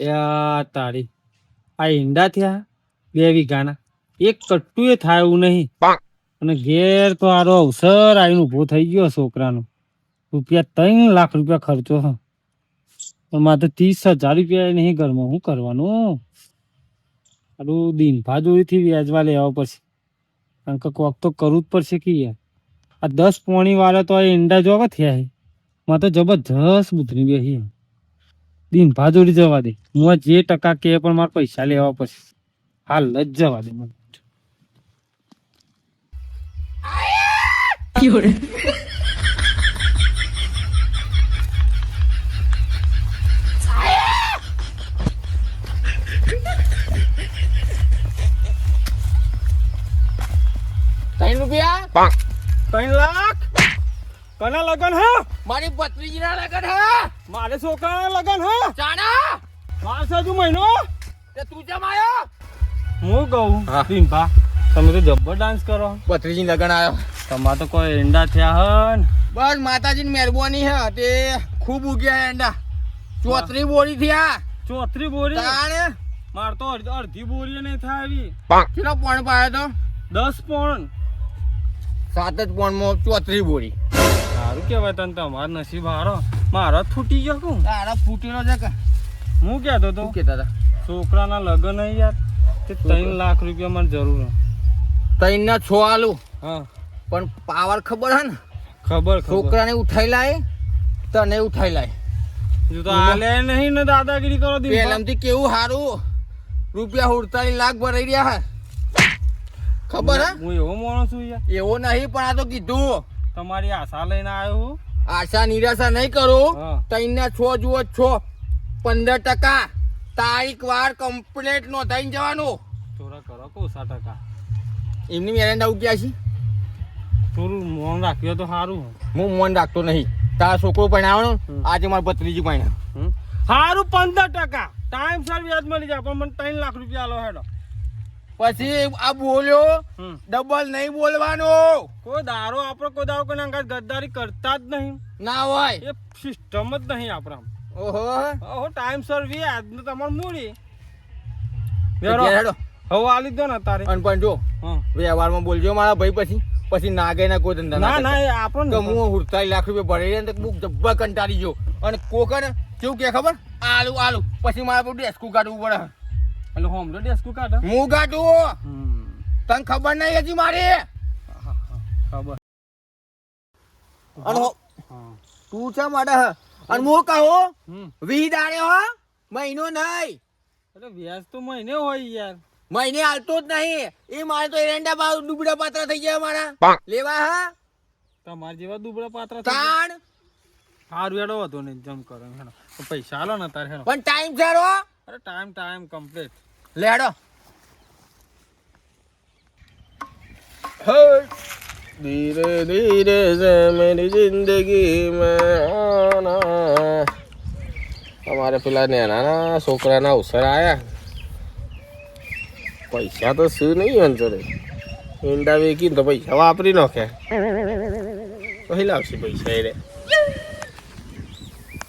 યા તારી આ ઈંડા થયા બે વીઘાના. એક કટ્ટું એ થાય એવું નહીં. અને ઘેર તો આરો અવસર આવીને ઊભો થઈ ગયો છોકરાનો. રૂપિયા ત્રણ લાખ રૂપિયા ખર્ચો હ. પણ મારે ત્રીસ હજાર રૂપિયા નહીં ઘરમાં. શું કરવાનું? આરું દિનભા જોઈથી વ્યાજવા લેવા પડશે. કારણ કે કોક તો કરવું જ પડશે કે યાર. આ દસ પોણી વાળા તો આ ઈંડા જોવા થયા છે. માં તો જબરજસ્ત બુધની બેસી. દિન ભાજુરી જવા દે. હું જે ટકા કે પણ મારા પૈસા લેવા પછી હાલ જ જવા દે મને. ત્રણ રૂપિયા? ત્રણ લાખ? કના લગન હા? મારી ભત્રીજીના લગન હા? મારે છોકરાના લગન હા? ચાના મારે હજુ મહિનો? તે તું જમ આયો? હું કહું હા. તમે તો જબ્બર ડાન્સ કરો. ભત્રીજી લગન આયો. તમારે તો કોઈ એંડા થયા હન? બસ માતાજીની મહેરબાની હે તે ખૂબ ઉગ્યા એંડા. ચોત્રી બોરી થયા. ચોત્રી બોરી? તાણે? માર તો અડધી અડધી બોરી નહીં થાય આવી કેટલો પોણ પાયો તો? દસ પોણ. સાત જ પોણમાં ચોત્રી બોરી. સારું કહેવાય તને તમારો નસીબ હારો. મારો ફૂટી ગયો કું તારા ફૂટેલો છે કે? હું કહેતો તો. કહેતા હતા? છોકરાના લગ્ન યાર. તે ત્રણ લાખ રૂપિયા મને જરૂર. ત્રણ ના છો આલુ. હા. પણ પાવર ખબર હે ને? ખબર છોકરાને ઉઠાઈ લાય તને ઉઠાઈ લાય. જો તો આલે નહીં ને દાદાગીરી કરો દી પેલામથી કેવું હારું? રૂપિયા હુડતાલીસ લાખ ભરાઈ રહ્યા હે. ખબર હે હું એવો માણસ છું યાર. એવો નહીં પણ આ તો કીધું. તમારી આશા લઈને આવ્યો હું. આશા નિરાશા નહીં કરું. હા. છો જુઓ છો. પંદર ટકા તારીખ વાર કમ્પ્લેટ નો થઈને જવાનું. થોડા કરો કોસા ટકા? એમની મેરેન્ડા ઉગ્યા છે? થોડું મોન રાખ્યો તો સારું હું મોન રાખતો નહીં. તારા છોકરો ભણાવવાનો. આજે મારા ભત્રીજી ભણ્યા? સારું પંદર ટકા. ટાઈમ સર વ્યાજ મળી જાય પણ મને ત્રણ લાખ રૂપિયા આલો હેડો. પછી આ બોલ્યો. ડબલ નહીં બોલવાનો. કોઈ દારો આપણો કોઈ દારો કોઈ અંગાત ગદ્દારી કરતા જ નહીં. ના હોય. એ સિસ્ટમ જ નહીં આપણા ઓહો. ઓહો ટાઈમ સર વ્યાજ આજનું તમારું મૂડી. હવે આ લીધો ને તારે. અને પણ જો. વ્યવહારમાં બોલજો મારા ભાઈ પછી. પછી નાગે ના કોઈ ધંધા ના ના આપણો હું હુડતાલી લાખ રૂપિયા ભરી રહ્યા બુક જબ્બા કંટાળી ગયો. અને કોકર કેવું કે ખબર? આલુ આલુ. પછી મારે પર ડેસ્કું કાઢવું પડે. એટલે હોમ તો ડેસ્કુ કાઢે હું કાઢું તને ખબર નહીં હજી મારી? ખબર. અને તું છે માટે અને હું કહું. વી દાડે હો મહિનો નહીં. એટલે વ્યાજ તો મહિને હોય યાર. મહિને હાલતો જ નહીં. એ મારે તો એરંડા ભાવ ડુબડા પાત્ર થઈ ગયા મારા. લેવા હા? તમારા જેવા દુબળા પાત્ર તાણ. સારું હેડો હતો ને જમ કરો હેડો. પૈસા આલો ને તારે હેડો. પણ ટાઈમ છે રો. અરે ટાઈમ ટાઈમ કમ્પ્લીટ લેડો. ધીરે ધીરે છે મેરી જિંદગી અમારે પેલા નાના છોકરાના અવસર આવ્યા પૈસા તો શું નહીં અંતરે ઈંડા વેકી તો પૈસા વાપરી નાખે. પહેલા આવશે પૈસા એ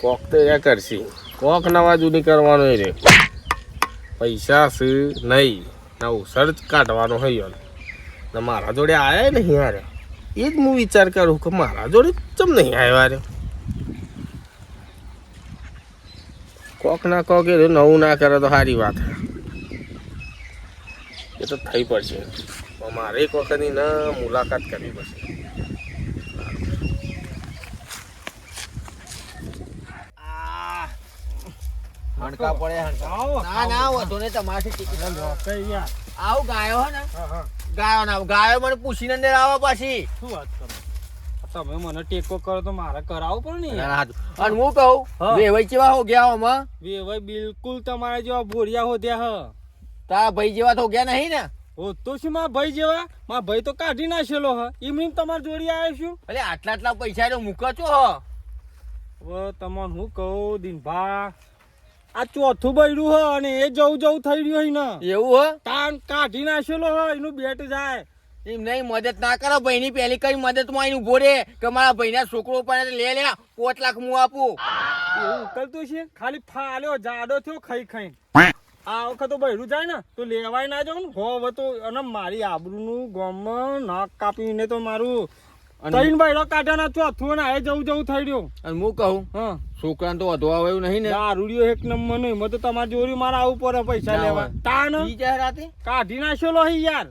કોક તો એ કરશી. કોક નવા જૂની કરવાનું રે. પૈસા છે નહીં. ના સર્ચ કાઢવાનો હોય ને મારા જોડે આવ્યા નહીં યાર. એ જ હું વિચાર કરું કે મારા જોડે ચમ નહીં આવ્યો રે. કોક ના કોક એ નવું ના કરે તો સારી વાત. એ તો થઈ પડશે. મારે એક વખતની ના મુલાકાત કરવી પડશે. હણકા પડે હણકા. ના ના વધુ ને તમારી ટિકિટ આવું ગાયો હે ને? હા હા. ગાયો ના ગાયો મને પૂછીને અંદર આવો પાછી. શું વાત કરો? તમે મને ટેકો કરો તો મારે કરાવવું પણ નહીં અને હું કહું વેવાઈ ચેવા હો ગયા આમાં? વેવાઈ બિલકુલ તમારા જેવા બોરિયા હોદ્યા હ. તારા ભાઈ જેવા તો ગયા નહીં ને? ઓ તો શું મારા ભાઈ જેવા? મારા ભાઈ તો કાઢી નાખેલો હ. એમની તમારે જોડી આવ્યો છું. એટલે આટલા આટલા પૈસા તો મૂકો છો હ. તમને હું કહું દિનભા આ ચોથું બૈડું હ અને એ જવું જવું થઈ રહ્યું હોય ને. એવું હો? તાન કાઢી નાખેલો હ એનું બેટ જાય. એમ નહીં મદદ ના કરો ભાઈની પહેલી કઈ મદદમાં આઈને ઊભો રે કે મારા ભાઈના છોકરો લે લે પોત લાખ હું આપું. એવું ઉકલતું છે ખાલી ફાલ્યો જાડો થયો ખાઈ ખાઈ આ વખત તો બૈરું જાય ને તો લેવાય ના જાવ ને હો હવે તો અને મારી આબરૂનું ગોમ નાક કાપીને તો મારું અને- ત્રણ બૈરો કાઢ્યા ના ચોથું ને એ જવું જવું થઈ રહ્યું. અને હું કહું હા. છોકરાને તો વધવા આવ્યું નહીં ને. દારૂડિયો એક નંબર નહીં. મત તો તમારી જોરી મારા આવું પડે પૈસા લેવા. તાન જાય રાતે કાઢી નાખ્યો લો યાર.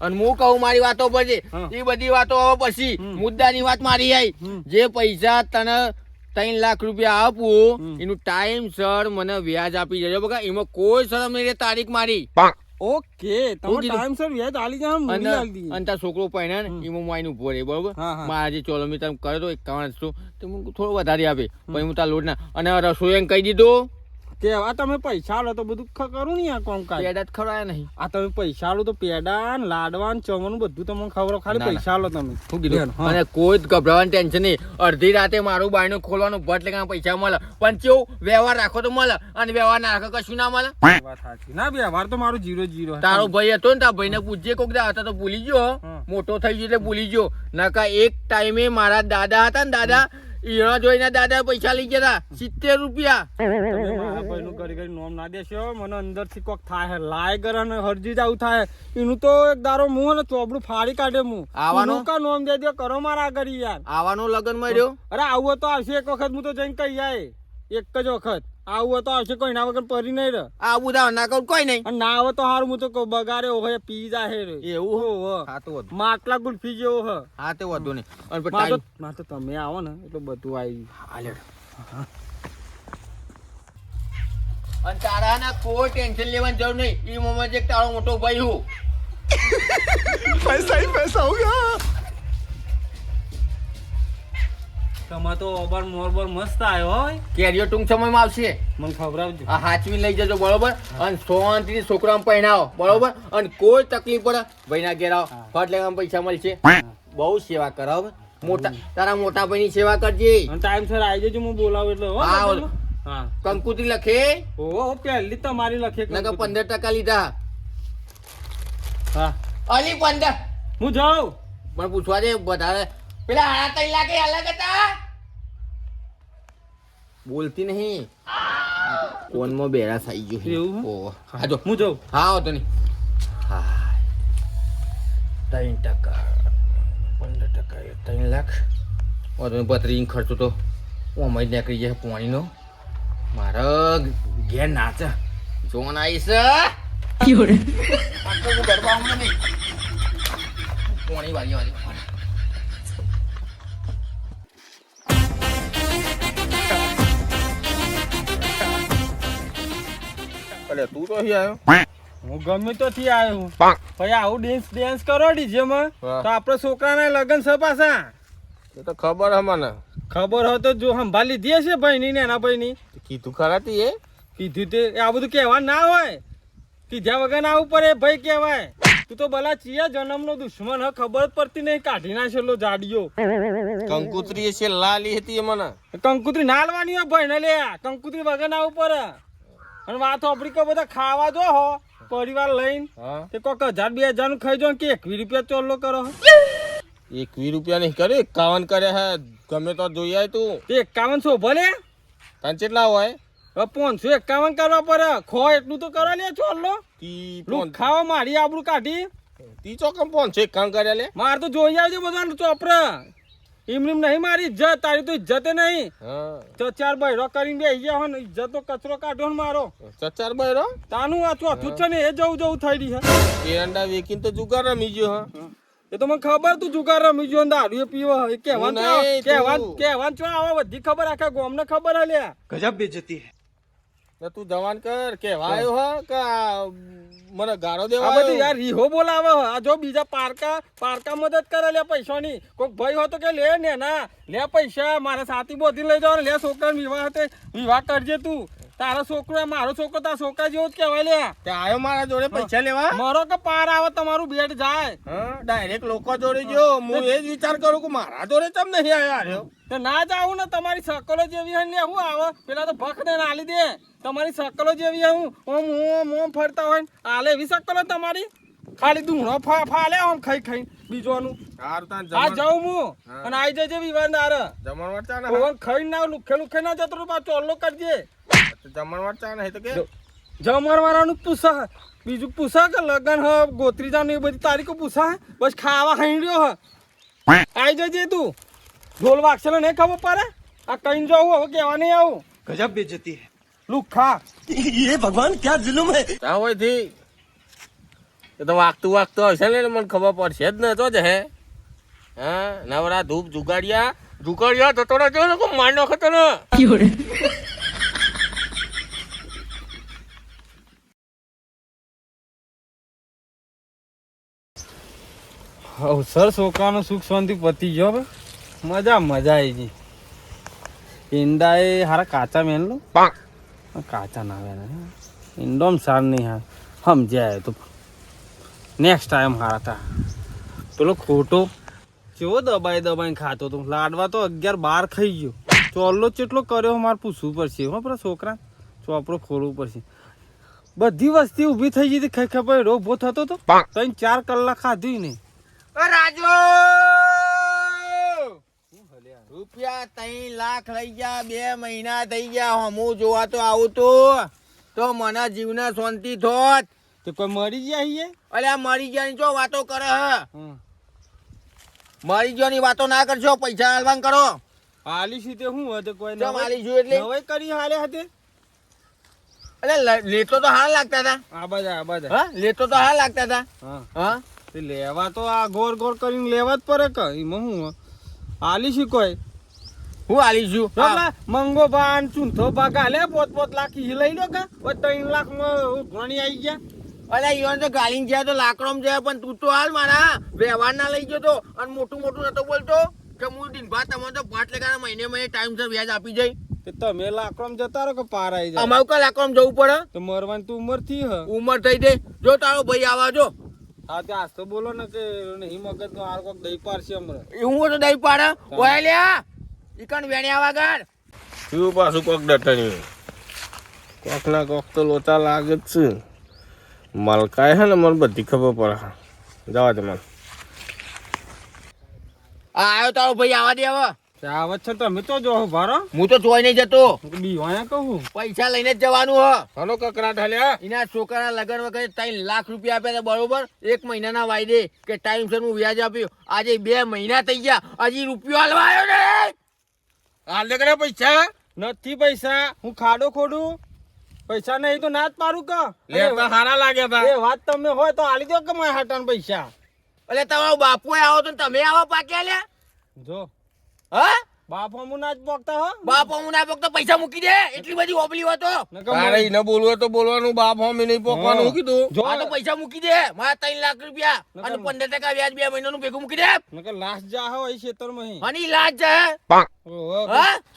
અને હું કહું મારી વાતો પછી એ બધી વાતો હવે પછી. મુદ્દાની વાત મારી આવી જે પૈસા તને ત્રણ લાખ રૂપિયા આપું એનું ટાઈમ સર મને વ્યાજ આપી જજો બગા એમાં કોઈ શરમ નહીં તારીખ મારી. ઓકે તમે ટાઈમ સર વ્યાજ આલી જા અને મૂડી આલી દી અને તાર છોકરો પૈણા ને હું આઈને ઊભો રહે બરોબર? મા આજે મારા જે ચોલો મેં તમે કર્યો તો એકાવન સો તો હું થોડો વધારે આપે. પછી હું તાર લોટ ના અને રસોઈ એમ કહી દીધું. કેવા તમે પૈસા આલો તો બધું કરું ને આ કામ કાજ પેડા જ ખવડાયા નહીં. આ તમે પૈસા આલો તો પેડા ને લાડવા ને ચવવાનું બધું તમને ખબર ખાલી ના, ના. પૈસા આલો તમે. શું કીધું? અને કોઈ જ ગભરાવાની ટેન્શન નહીં. અડધી રાતે મારું બાયણું ખોલવાનું ભટ લેખા પૈસા મળે. પણ કેવું વ્યવહાર રાખો તો મળે. અને વ્યવહાર ના રાખો કશું ના મળે. વાત સાચી. ના વ્યવહાર તો મારું જીરો જીરો તારો ભાઈ હતો ને તારા ભાઈને પૂછજે કોક દા હતા તો ભૂલી ગયો મોટો થઈ ગયો એટલે ભૂલી ગયો. નકા એક ટાઈમે મારા દાદા હતા ને દાદા ઈણા જોઈને દાદા પૈસા લઈ ગયા સિત્તેર રૂપિયા. મારા કરી ઘડી નોમ ના દેશો. મને અંદરથી કોક થાય લાય કરે અને હરજી જાવ થાય એનું તો એક દારો મું ને ચોબડું ફાડી કાઢે મું. આવાનું? કા નોમ દે દે કરો મારા કરી યાર. આવવાનો લગન મળ્યો અરે આવું તો આવશે. એક વખત હું તો જઈને કહી જાય એક જ વખત. આવું તો આવશે કોઈ ના વગર પરી નહીં રે આ બધા ના કહું કોઈ નહીં. ના આવે તો હારું હું તો કહું બગાડે હોય પી જાય રે. એવું હો? હો હા તો વધુ. માટલા ગુલ્ફી જેવો હ. હા તે વધુ નહીં. અને પછી માં તો time- માં તો તમે આવો ને એટલે બધું આવી હાલે. અને તારા ના કોઈ ટેન્શન લેવાની જરૂર નહીં. એ મોમાં જે તારો મોટો ભાઈ હું. તમાર તો ઓબર મોરબર મસ્ત આવ્યો હોય. કેરીઓ ટૂંક સમયમાં આવશે. મને ખવડાવજો. આ હાચવી લઈ જજો બરોબર? અને શાંતિથી છોકરાઓને પહેણાવો બરોબર? અને કોઈ તકલીફ પડે ભાઈના ઘેર આવો. ફટ લેવામાં પૈસા મળશે. બહુ સેવા કરાવ મોટા તારા મોટા ભાઈની સેવા કરજે. અને ટાઈમ સર આવી જજો હું બોલાવું એટલે હા. હા કંકુતી લખે. ઓ પહેલી તમારી લખે નકર પંદર ટકા લીધા. હા. અલી પંદર. હું જાઉં. પણ પૂછવા દે વધારે. પેલા હાડા ત્રણ લાગે અલગ હતા. બોલતી નહીં. ફોનમાં બેરા થઈ ગયું એવું? ઓ હા. જો હું જાઉં? હા વાંધો નહીં. હા ત્રણ ટકા. પંદર ટકા ત્રણ લાખ. ઓ તમે બત્રીસ ખર્ચો તો ઓમાં જ નીકળી જાય પાણીનો. મારા ઘેર નાચે. જોન આવીશ પાણી વાળી વાળી અલે તું તો અહીં આવ્યો? હું ગમે તો થી આવ્યો હું. ભાઈ આવું ડેન્સ ડેન્સ કરો ડીજે માં હા. તો આપણે છોકરાના લગન છે પાછા. એ તો ખબર હે મને. ખબર હોય તો જો સંભાળ લીધી છે ભાઈની ને એના ભાઈની. કીધું ખરા તી એ? કીધું તે આ બધું કહેવા ના હોય. કીધા વગર ના ઉપર એ ભાઈ કહેવાય. તું તો ભલા ચિયા જન્મનો દુશ્મન હ ખબર પડતી નહીં. કાઢી નાખેલો જાડિયો કંકુતરી છે લાલી હતી એ મને. કંકુત્રી ના હાલવાની હોય ભાઈ ને લે કંકુત્રી વગર ના ઉપર. અને વાત આપડી કો બધા ખાવા જો હો પરિવાર લઈને. તે કોક હજાર બે હજારનું ખાઈ જો કે એકવી રૂપિયા ચોલ્લો કરો એકવી રૂપિયા નહીં કરે એકાવન કરે હે. ગમે તો જોઈ આય તું. તે એકાવન છો ભલે. તને કેટલા હોય? હવે પાંચસો એકાવન કરવા પડે. ખો એટલું તો કરો લે ચોલ્લો. તી ખાવા મારી આબરું કાઢી. તી ચોકમ પોન એકાવન કર્યા લે? માર તો જોઈ આવજો બધાને ચોપરા. એમ એમ નહીં મારી ઇજ્જત તારી તો ઇજ્જત નહીં. ચચાર તો ચાર બૈરો કરીને બે ગયા હોય ને ઇજ્જત તો કચરો કાઢો ને મારો. ચચાર બહેરો તાનું આ ચોથું છે ને એ જવું જવું થઈ રહી છે. એરંડા વેકીને તો જુગાર રમી ગયો હા. એ તો મને ખબર તું જુગાર રમી ગયો દારૂ પીવો હું નહીં, કહેવાન છો આવા બધી ખબર આખા ગોમને ખબર હે બેજતી તો તું જવાન કર. કે વાયો હ કે મને ગાળો આ દેવા બધી યાર રીહો બોલાવે. આ જો બીજા પારકા પારકા મદદ કરે લે પૈસાની. કોઈક ભાઈ હો તો કે લે ને ના લે પૈસા મારા સાથી બોધી લઈ જાવ લે છોકરાને વિવાહ વિવાહ કરજે તું. તારો છોકરો મારો છોકરો તારા છોકરા જેવો જ કહેવાય લે. તે આયો મારા જોડે પૈસા લેવા? મારો કે પાર આવે તમારું બેટ જાય. ડાયરેક્ટ લોકો જોડે જો હું એ જ વિચાર કરું કે મારા જોડે તમ નહીં આવ્યો તો ના જાવું ને તમારી સકલો જેવી હોય ને હું આવે. પેલા તો ભખ ને નાલી દે. તમારી સકલો જેવી હું ઓમ ઓમ ઓમ ફરતા હોય આલે એવી સકલો તમારી? ખાલી ધૂણો ફા ફાલે આમ ખાઈ ખાઈ બીજોનું હારું તાન આ જમણ જાઉં હું હા. અને આઈ જજે વિવાદાર જમણવાર ચા ને ઓવન ખાઈ ના લુખે લુખે ના જતો રહો, પાછો ચોલ્લો કરજે જમણવાર ચા ને તો કે જો. જમર વાળાનું પૂછા બીજું પૂછા કે લગન હ ગોત્રી જાનું એ બધી તારીખો પૂછા હે? બસ ખાવા ખાઈ હ આઈ જજે તું ઢોલ વાગશે ને ખબર પડે આ કઈ જવું હવે કેવા નહીં આવું गजब बेइज्जती है લુખા ये भगवान क्या जुलुम है તા હોય થી એ તો વાગતું વાગતું હશે ને મને ખબર પડશે જ ને તો જ હે. હા? નવરા ધૂપ જુગાડ્યા. જુગાડ્યા તો તોડા જો ને કોઈ માર નાખો તો અવસર છોકરાનો સુખ શાંતિ પતી ગયો હવે. મજા મજા આવી ગઈ. ઈંડા એ હારા કાચા મેન લો કાચા ના આવે ઈંડોમ સાર નહીં હા સમજ્યા તો. નેક્સ્ટ ટાઈમ હારતા. તા પેલો ખોટો કેવો દબાઈ દબાઈને ખાતો તો. લાડવા તો અગિયાર બાર ખાઈ ગયો. ચોલ્લો ચેટલો કર્યો મારે પૂછવું પડશે. હો પેલા છોકરા ચોપડો ખોલવું પડશે. બધી વસ્તી ઊભી થઈ ગઈ ખાઈ ખબર ઊભો થતો તો. પાંક. ત્રણ ચાર કલાક ખાધી નહીં. રાજુ! રૂપિયા ત્રણ લાખ લઈ ગયા બે મહિના થઈ ગયા. હમું જોવા તો આવું તો. તો મને જીવના શાંતિ થોત તો કોઈ મરી ગયા અરે આ મરી ગયાની જો વાતો કરે હ. મરી ગયાની વાતો ના કરજો પૈસા હાલવાન કરો. આલી તે હું હતું કોઈ ના હાલી જોયું એટલે. નવાઈ કરી હાલે હતી અરે લેતો તો હાલ લાગતા હતા આ બધા આ બધા. હા? લેતો તો હાલ લાગતા હતા હા. હા? તે લેવા તો આ ગોર ગોર કરીને લેવા જ પડે કે? એમાં હું? હાલી શી કોઈ? હું આલી છું મંગો ભાન ચૂંથો ભાગ હાલે પોત પોત લાખ લઈ લો કે? ત્રણ લાખમાં ઘણી આવી ગયા. અલે ઈવન તો ગાલીન જાય તો લાકડોમ જાય પણ તું તો હાલ મારા વ્યવહાર ના લઈ ગયો તો. અને મોટું મોટું નતો બોલતો? કે હું દિનભર તમે તો પાંચ લેખાના મહિને મહિને ટાઈમસર વ્યાજ આપી જઈ તે તમે લાકડમ જતા રહો કે પાર આવી જાય? અમારું કા લાકડોમ જવું પડે? તો મરવાની તું ઉંમરથી હ. ઉંમર થઈ દે જો તારો ભાઈ આવા જો. હા તે આજ તો બોલો ને કે નહીં મગજ નો હાર કોક દઈ પારશે હમણાં. એ હું તો દહી પાડે? ઓય લ્યા ઈકણ વેણ્યા વગર શું પાછું કોક ડટણી કોક ના કોક તો લોચા લાગે જ છે. મલકાય હે ને મને બધી ખબર પડે જવા દે મને. આ આવ્યો તારો ભાઈ આવા દે હવે. આવત છે તમે તો જો ભારો. હું તો જોઈ નહીં જતો. બીવાયા કહું પૈસા લઈને જ જવાનું હ. હલો કકરાટ હલ્યા એના છોકરાના લગન વખતે ત્રણ લાખ રૂપિયા આપ્યા હતા બરોબર? એક મહિનાના વાયદે કે ટાઈમસર હું વ્યાજ આપ્યું. આજે બે મહિના થઈ ગયા હજી રૂપિયો હાલવા આવ્યો ને હાલ દે કરે પૈસા. નથી પૈસા. હું ખાડો ખોડું. પૈસા નહીં તો ના જ કે. લે તો હારા લાગે ભાઈ એ વાત તમે હોય તો આલી દો કે મારા હાટાન પૈસા. એટલે તમારો બાપુ આવો તો તમે આવા પાક્યા લ્યા જો. હા? બાપ હમું જ પોકતા હો. બાપ હું ના પૈસા મૂકી દે. એટલી બધી ઓબલી હતો નકર તારે મર- બોલવું તો બોલવાનું બાપ હોમી નહીં પોકવાનું કીધું. જો આ તો પૈસા મૂકી દે. મારા ત્રણ લાખ રૂપિયા. અને પંદર ટકા વ્યાજ બે મહિનાનું ભેગું મૂકી દે. નકર લાશ જા હોય ખેતરમાં હી. અને ઈ લાજ છે ઓહો,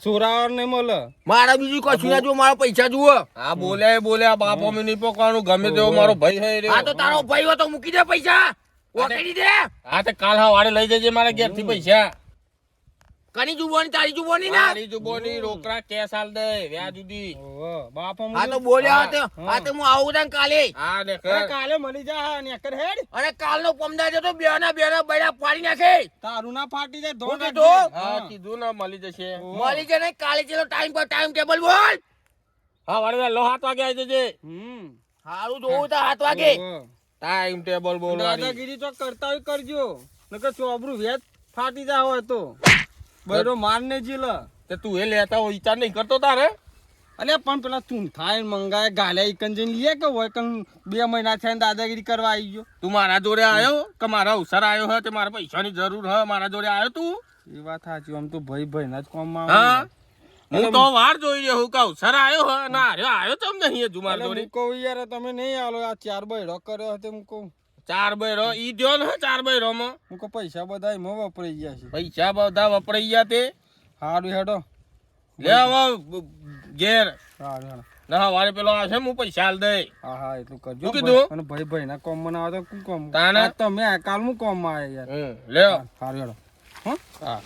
સુરાવર ને મળે મારા બીજું કશું ના જુઓ મારા પૈસા જુઓ. આ બોલ્યા બોલ્યા બાપ હોમી નહીં પોકવાનું ગમે તેવો મારો ભાઈ હે રે આ તો તારો ભાઈ હતો મૂકી દે પૈસા. ઓકેડી દે. હા તો કાલ હવારે લઈ જજે મારા ઘેરથી પૈસા. કની જુબોની તારી જુબોની ને? મારી જુબોની રોકડા કેસ હાલ દે વ્યાજ સુધી ઓહો, બાપ આ તો બોલ્યા હતો. આ તો હું. આવું તા કાલે. હા ને અરે કાલે મળી જા ને એકર હેડ. અને કાલનો પમદા જતો બે ના બે ના બૈરા પાડી નાખે. તારું ના ફાટી જાય ધોન કીધું? રાખજે. હા. કીધું ના મળી જશે. મળી કાલે ટાઈમ પર ટાઈમ ટેબલ બોલ. હા સાત વાગે આવી જજે. હમ. હારું જોવું તો હાથ વાગે. ટાઈમ ટેબલ બોલવાની. દાદાગીરી તો કરતા હોય કરજો. નકર ચોબરું વેચ ફાટી જા હોય તો. બૈરો માર ને જીલ. તે તું એ લેતા હોય વિચાર નહીં કરતો તારે? અલે પણ પેલા તું થાય મંગાય ગાલે કન જઈને લીએ કે હોય કન બે મહિના થયા દાદાગીરી કરવા આવી ગયો. તું મારા જોડે આવ્યો કે મારા અવસર આવ્યો હે? તે મારા પૈસાની જરૂર હે મારા જોડે આવ્યો તું? એ વાત સાચી આમ તો ભાઈ ભાઈ ના જ કોમમાં હા. હું તો વાર જોઈ રહ્યો હું કે સર આવ્યો હે? ના આવ્યો આવ્યો તમ નહીં જુમાર જોડે. કહું યાર તમે નહીં આલો આ ચાર બહેડો કર્યો હતો હું કહું. ચાર બૈરો ઈ દ્યો ને ચાર બૈરો માં. હું કો પૈસા બધા એમાં વપરાઈ ગયા છે. પૈસા બધા વપરાઈ ગયા તે. સારું હેડો. લે હવે ઘેર. સારું હેડો. ના વારે પેલો આવશે હું પૈસા હાલ દે. હા હા એટલું કરજો. કીધું? અને ભાઈ ભાઈ ના કોમ મને આવે તો કોમ? તાના? તમે કાલ હું કોમમાં આવ્યા યાર લે સારું હેડો. હા? હા.